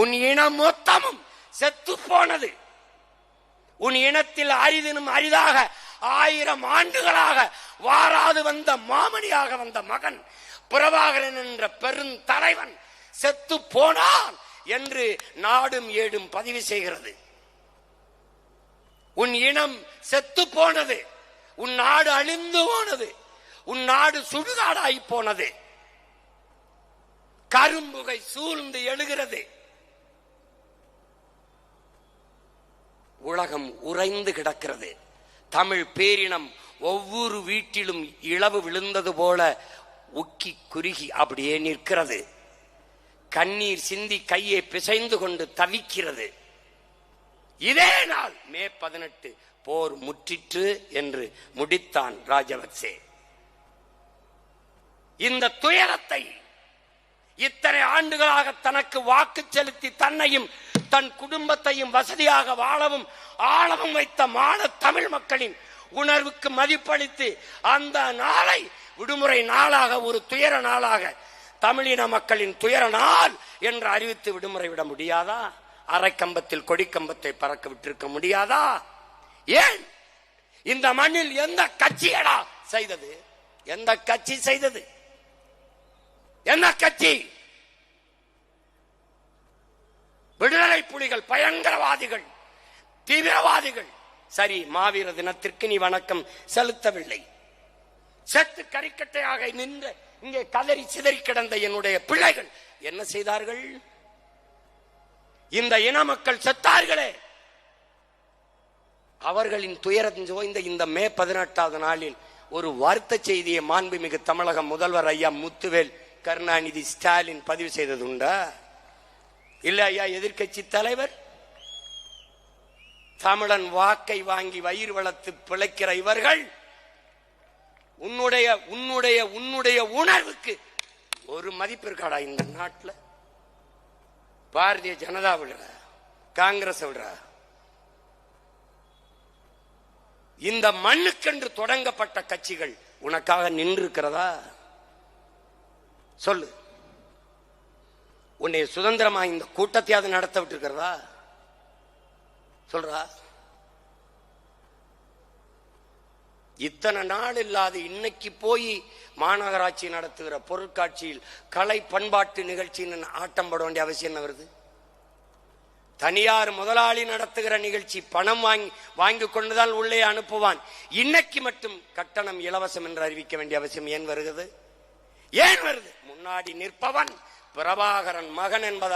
உன் இனம் மொத்தமும் செத்து போனது. உன் இனத்தில் அரிதினும் அரிதாக ஆயிரம் ஆண்டுகளாக வாராது வந்த மாமணியாக வந்த மகன் பிரபாகரன் என்ற பெருந்தலைவன் செத்து போனான் என்று நாடும் ஏடும் பதிவு செய்கிறது. உன் இனம் செத்து போனது உன் நாடு அழிந்து போனது உன் நாடு சுடுகாடாய் போனது. கரும்புகை சூழ்ந்து எழுகிறது. உலகம் உறைந்து கிடக்கிறது. தமிழ் பேரினம் ஒவ்வொரு வீட்டிலும் இளவு விழுந்தது போல உக்கி குறுகி அப்படியே நிற்கிறது. கண்ணீர் சிந்தி கையை பிசைந்து கொண்டு தவிக்கிறது. இதே நாள் மே பதினெட்டு போர் முற்றிற்று என்று முடித்தான் ராஜபக்சே. இந்த துயரத்தை இத்தனை ஆண்டுகளாக தனக்கு வாக்கு செலுத்தி தன்னையும் தன் குடும்பத்தையும் வசதியாக வாழவும் ஆழவும் வைத்த மான தமிழ் மக்களின் உணர்வுக்கு மதிப்பளித்து அந்த நாளை விடுமுறை நாளாக ஒரு துயர நாளாக தமிழின மக்களின் துயர நாள் என்று அறிவித்து விடுமுறை விட முடியாதா? அரைக்கம்பத்தில் கொடிக்கம்பத்தை பறக்க விட்டிருக்க முடியாதா? ஏன்? இந்த மண்ணில் எந்த கட்சியடா செய்தது? எந்த கட்சி செய்தது? என்ன கட்சி? புலிகள் பயங்கரவாதிகள் தீவிரவாதிகள். சரி மாவீர தினத்திற்கு நீ வணக்கம் செலுத்தவில்லை. செத்து கறிக்கட்டையாக நின்ற இங்கே கதறி சிதறி கிடந்த என்னுடைய பிள்ளைகள் என்ன செய்தார்கள்? இந்த இன மக்கள் செத்தார்களே. அவர்களின் துயரம் சோய்ந்த இந்த மே பதினெட்டாவது நாளில் ஒரு வார்த்த செய்தியை மாண்புமிகு தமிழக முதல்வர் ஐயா முத்துவேல் கருணாநிதி ஸ்டாலின் பதிவு செய்தது உண்டா இல்ல ஐயா எதிர்க்கட்சி தலைவர்? தமிழன் வாக்கை வாங்கி வயிறு வளர்த்து பிழைக்கிற இவர்கள் உன்னுடைய உன்னுடைய உன்னுடைய உணர்வுக்கு ஒரு மதிப்பு இருக்காடா இந்த நாட்டில்? பாரதிய ஜனதா விடுற காங்கிரஸ் விடுற. இந்த மண்ணுக்கென்று தொடங்கப்பட்ட கட்சிகள் உனக்காக நின்று இருக்கிறதா சொல்லு. உன்னை சுதந்திரமா இந்த கூட்டத்தையாவது நடத்த விட்டுருக்கிறதா? சொல்றா. இத்தனை நாள் இல்லாது இன்னைக்கு போய் மாநகராட்சி நடத்துகிற பொருட்காட்சியில் கலை பண்பாட்டு நிகழ்ச்சின்னு ஆட்டம் பட வேண்டிய அவசியம் என்ன வருது? தனியார் முதலாளி நடத்துகிற நிகழ்ச்சி பணம் வாங்கி வாங்கி கொண்டுதான் உள்ளே அனுப்புவான். இன்னைக்கு மட்டும் கட்டணம் இலவசம் என்று அறிவிக்க வேண்டிய அவசியம் ஏன் வருகிறது? ஏன் வருது? முன்னாடி நிற்பவன் பிரபாகரன் மகன் என்பதால்